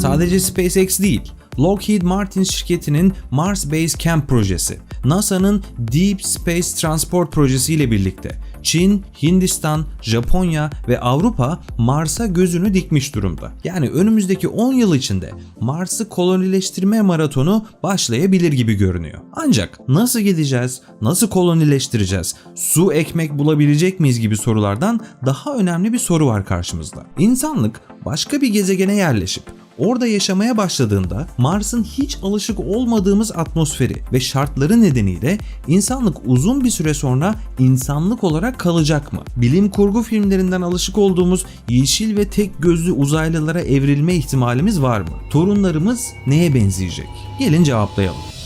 Sadece SpaceX değil, Lockheed Martin şirketinin Mars Base Camp projesi, NASA'nın Deep Space Transport projesi ile birlikte Çin, Hindistan, Japonya ve Avrupa Mars'a gözünü dikmiş durumda. Yani önümüzdeki 10 yıl içinde Mars'ı kolonileştirme maratonu başlayabilir gibi görünüyor. Ancak nasıl gideceğiz, nasıl kolonileştireceğiz, su ekmek bulabilecek miyiz gibi sorulardan daha önemli bir soru var karşımızda. İnsanlık başka bir gezegene yerleşip Orada yaşamaya başladığında Mars'ın hiç alışık olmadığımız atmosferi ve şartları nedeniyle insanlık uzun bir süre sonra insanlık olarak kalacak mı? Bilim kurgu filmlerinden alışık olduğumuz yeşil ve tek gözlü uzaylılara evrilme ihtimalimiz var mı? Torunlarımız neye benzeyecek? Gelin cevaplayalım.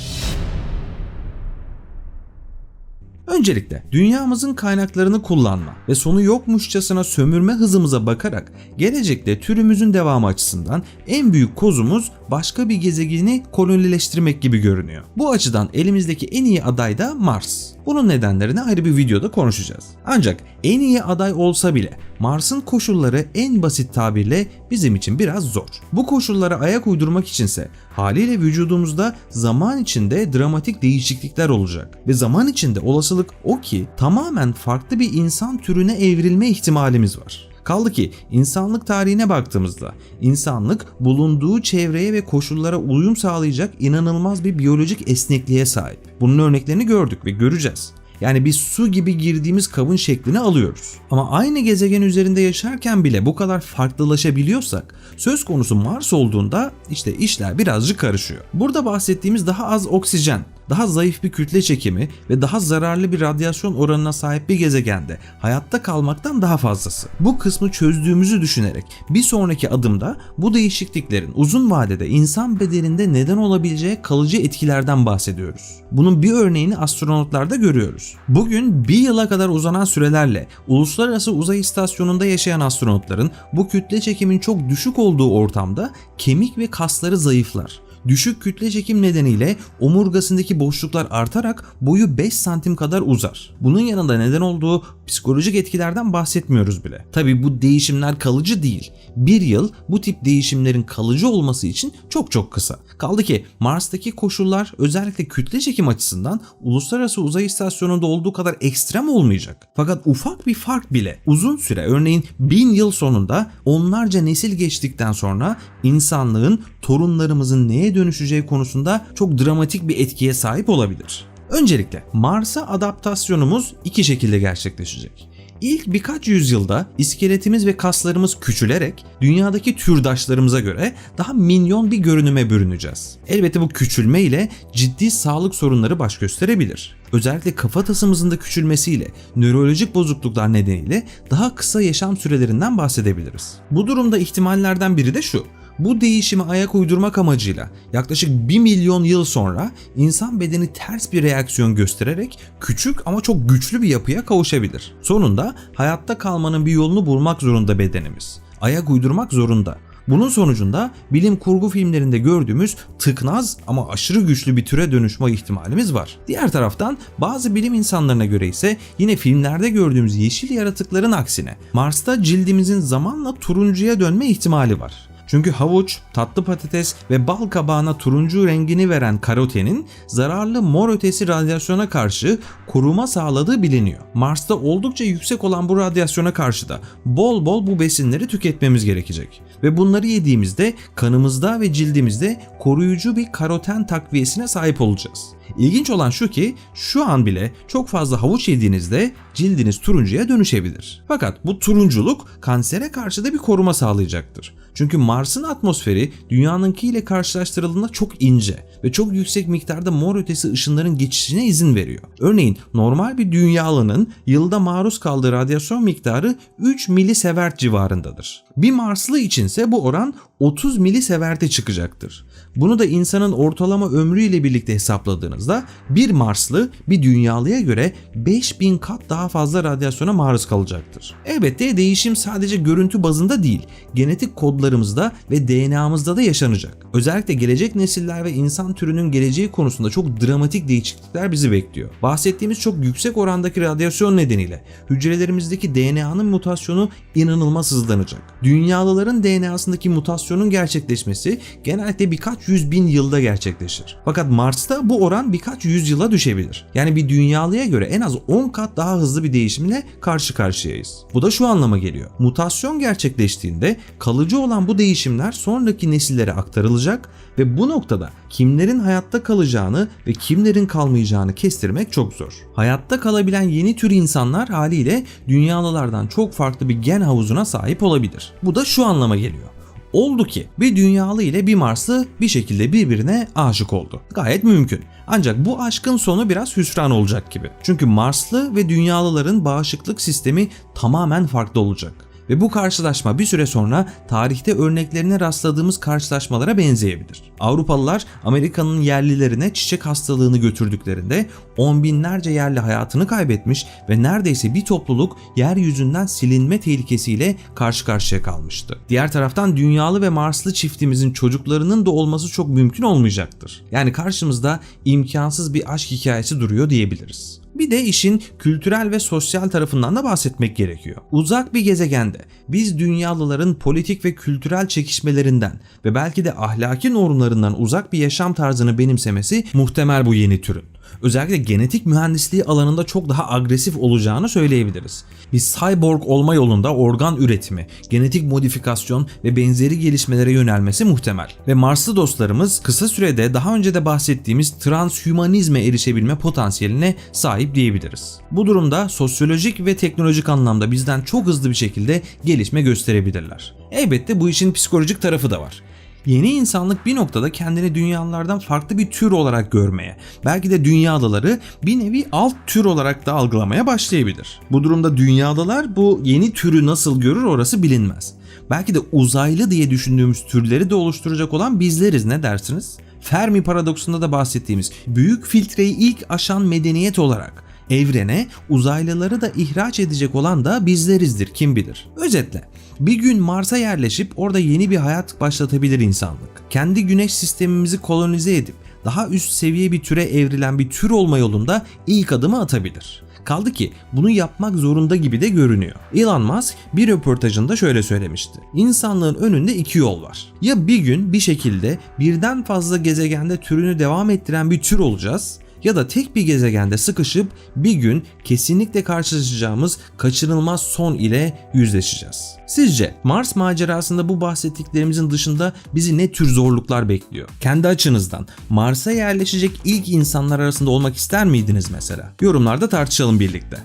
Öncelikle dünyamızın kaynaklarını kullanma ve sonu yokmuşçasına sömürme hızımıza bakarak gelecekte türümüzün devamı açısından en büyük kozumuz başka bir gezegeni kolonileştirmek gibi görünüyor. Bu açıdan elimizdeki en iyi aday da Mars. Bunun nedenlerini ayrı bir videoda konuşacağız. Ancak en iyi aday olsa bile Mars'ın koşulları en basit tabirle bizim için biraz zor. Bu koşullara ayak uydurmak içinse haliyle vücudumuzda zaman içinde dramatik değişiklikler olacak. Ve zaman içinde olasılık o ki tamamen farklı bir insan türüne evrilme ihtimalimiz var. Kaldı ki insanlık tarihine baktığımızda insanlık bulunduğu çevreye ve koşullara uyum sağlayacak inanılmaz bir biyolojik esnekliğe sahip. Bunun örneklerini gördük ve göreceğiz. Yani biz su gibi girdiğimiz kabın şeklini alıyoruz. Ama aynı gezegen üzerinde yaşarken bile bu kadar farklılaşabiliyorsak söz konusu Mars olduğunda işte işler birazcık karışıyor. Burada bahsettiğimiz daha az oksijen, daha zayıf bir kütle çekimi ve daha zararlı bir radyasyon oranına sahip bir gezegende hayatta kalmaktan daha fazlası. Bu kısmı çözdüğümüzü düşünerek bir sonraki adımda bu değişikliklerin uzun vadede insan bedeninde neden olabileceği kalıcı etkilerden bahsediyoruz. Bunun bir örneğini astronotlarda görüyoruz. Bugün bir yıla kadar uzanan sürelerle uluslararası uzay istasyonunda yaşayan astronotların bu kütle çekimin çok düşük olduğu ortamda kemik ve kasları zayıflar düşük kütle çekim nedeniyle omurgasındaki boşluklar artarak boyu 5 santim kadar uzar. Bunun yanında neden olduğu psikolojik etkilerden bahsetmiyoruz bile. Tabi bu değişimler kalıcı değil. Bir yıl bu tip değişimlerin kalıcı olması için çok çok kısa. Kaldı ki Mars'taki koşullar özellikle kütle çekim açısından uluslararası uzay istasyonunda olduğu kadar ekstrem olmayacak. Fakat ufak bir fark bile uzun süre örneğin bin yıl sonunda onlarca nesil geçtikten sonra insanlığın torunlarımızın neye dönüşeceği konusunda çok dramatik bir etkiye sahip olabilir. Öncelikle Mars'a adaptasyonumuz iki şekilde gerçekleşecek. İlk birkaç yüzyılda iskeletimiz ve kaslarımız küçülerek dünyadaki türdaşlarımıza göre daha minyon bir görünüme bürüneceğiz. Elbette bu küçülme ile ciddi sağlık sorunları baş gösterebilir. Özellikle kafatasımızın da küçülmesiyle nörolojik bozukluklar nedeniyle daha kısa yaşam sürelerinden bahsedebiliriz. Bu durumda ihtimallerden biri de şu bu değişime ayak uydurmak amacıyla yaklaşık 1 milyon yıl sonra insan bedeni ters bir reaksiyon göstererek küçük ama çok güçlü bir yapıya kavuşabilir. Sonunda hayatta kalmanın bir yolunu bulmak zorunda bedenimiz. Ayak uydurmak zorunda. Bunun sonucunda bilim kurgu filmlerinde gördüğümüz tıknaz ama aşırı güçlü bir türe dönüşme ihtimalimiz var. Diğer taraftan bazı bilim insanlarına göre ise yine filmlerde gördüğümüz yeşil yaratıkların aksine Mars'ta cildimizin zamanla turuncuya dönme ihtimali var. Çünkü havuç, tatlı patates ve bal kabağına turuncu rengini veren karotenin zararlı mor ötesi radyasyona karşı koruma sağladığı biliniyor. Mars'ta oldukça yüksek olan bu radyasyona karşı da bol bol bu besinleri tüketmemiz gerekecek. Ve bunları yediğimizde kanımızda ve cildimizde koruyucu bir karoten takviyesine sahip olacağız. İlginç olan şu ki şu an bile çok fazla havuç yediğinizde cildiniz turuncuya dönüşebilir. Fakat bu turunculuk kansere karşı da bir koruma sağlayacaktır. Çünkü Mars'ın atmosferi dünyanınkiyle karşılaştırıldığında çok ince ve çok yüksek miktarda mor ötesi ışınların geçişine izin veriyor. Örneğin normal bir dünyalının yılda maruz kaldığı radyasyon miktarı 3 milisevert civarındadır. Bir Marslı içinse bu oran 30 miliseverte çıkacaktır. Bunu da insanın ortalama ömrüyle birlikte hesapladığınızda bir Marslı bir dünyalıya göre 5000 kat daha fazla radyasyona maruz kalacaktır. Elbette değişim sadece görüntü bazında değil, genetik kodlarımızda ve DNA'mızda da yaşanacak. Özellikle gelecek nesiller ve insan türünün geleceği konusunda çok dramatik değişiklikler bizi bekliyor. Bahsettiğimiz çok yüksek orandaki radyasyon nedeniyle hücrelerimizdeki DNA'nın mutasyonu inanılmaz hızlanacak. Dünyalıların DNA'sındaki mutasyonun gerçekleşmesi genellikle birkaç yüz bin yılda gerçekleşir. Fakat Mars'ta bu oran birkaç yüz yıla düşebilir. Yani bir dünyalıya göre en az 10 kat daha hızlı bir değişimle karşı karşıyayız. Bu da şu anlama geliyor. Mutasyon gerçekleştiğinde kalıcı olan bu değişimler sonraki nesillere aktarılacak ve bu noktada kimlerin hayatta kalacağını ve kimlerin kalmayacağını kestirmek çok zor. Hayatta kalabilen yeni tür insanlar haliyle dünyalılardan çok farklı bir gen havuzuna sahip olabilir. Bu da şu anlama geliyor. Oldu ki bir dünyalı ile bir Marslı bir şekilde birbirine aşık oldu. Gayet mümkün. Ancak bu aşkın sonu biraz hüsran olacak gibi. Çünkü Marslı ve dünyalıların bağışıklık sistemi tamamen farklı olacak. Ve bu karşılaşma bir süre sonra tarihte örneklerine rastladığımız karşılaşmalara benzeyebilir. Avrupalılar Amerika'nın yerlilerine çiçek hastalığını götürdüklerinde on binlerce yerli hayatını kaybetmiş ve neredeyse bir topluluk yeryüzünden silinme tehlikesiyle karşı karşıya kalmıştı. Diğer taraftan dünyalı ve Marslı çiftimizin çocuklarının da olması çok mümkün olmayacaktır. Yani karşımızda imkansız bir aşk hikayesi duruyor diyebiliriz. Bir de işin kültürel ve sosyal tarafından da bahsetmek gerekiyor. Uzak bir gezegende biz dünyalıların politik ve kültürel çekişmelerinden ve belki de ahlaki normlarından uzak bir yaşam tarzını benimsemesi muhtemel bu yeni türün. Özellikle genetik mühendisliği alanında çok daha agresif olacağını söyleyebiliriz. Bir cyborg olma yolunda organ üretimi, genetik modifikasyon ve benzeri gelişmelere yönelmesi muhtemel. Ve Marslı dostlarımız kısa sürede daha önce de bahsettiğimiz transhümanizme erişebilme potansiyeline sahip diyebiliriz. Bu durumda sosyolojik ve teknolojik anlamda bizden çok hızlı bir şekilde gelişme gösterebilirler. Elbette bu işin psikolojik tarafı da var. Yeni insanlık bir noktada kendini dünyalılardan farklı bir tür olarak görmeye, belki de dünyalıları bir nevi alt tür olarak da algılamaya başlayabilir. Bu durumda dünyalılar bu yeni türü nasıl görür orası bilinmez. Belki de uzaylı diye düşündüğümüz türleri de oluşturacak olan bizleriz ne dersiniz? Fermi paradoksunda da bahsettiğimiz büyük filtreyi ilk aşan medeniyet olarak evrene uzaylıları da ihraç edecek olan da bizlerizdir kim bilir. Özetle bir gün Mars'a yerleşip orada yeni bir hayat başlatabilir insanlık. Kendi güneş sistemimizi kolonize edip daha üst seviye bir türe evrilen bir tür olma yolunda ilk adımı atabilir. Kaldı ki bunu yapmak zorunda gibi de görünüyor. Elon Musk bir röportajında şöyle söylemişti. İnsanlığın önünde iki yol var. Ya bir gün bir şekilde birden fazla gezegende türünü devam ettiren bir tür olacağız ya da tek bir gezegende sıkışıp bir gün kesinlikle karşılaşacağımız kaçınılmaz son ile yüzleşeceğiz. Sizce Mars macerasında bu bahsettiklerimizin dışında bizi ne tür zorluklar bekliyor? Kendi açınızdan Mars'a yerleşecek ilk insanlar arasında olmak ister miydiniz mesela? Yorumlarda tartışalım birlikte.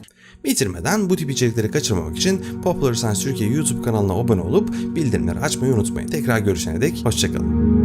Bitirmeden bu tip içerikleri kaçırmamak için Popular Science Türkiye YouTube kanalına abone olup bildirimleri açmayı unutmayın. Tekrar görüşene dek hoşçakalın.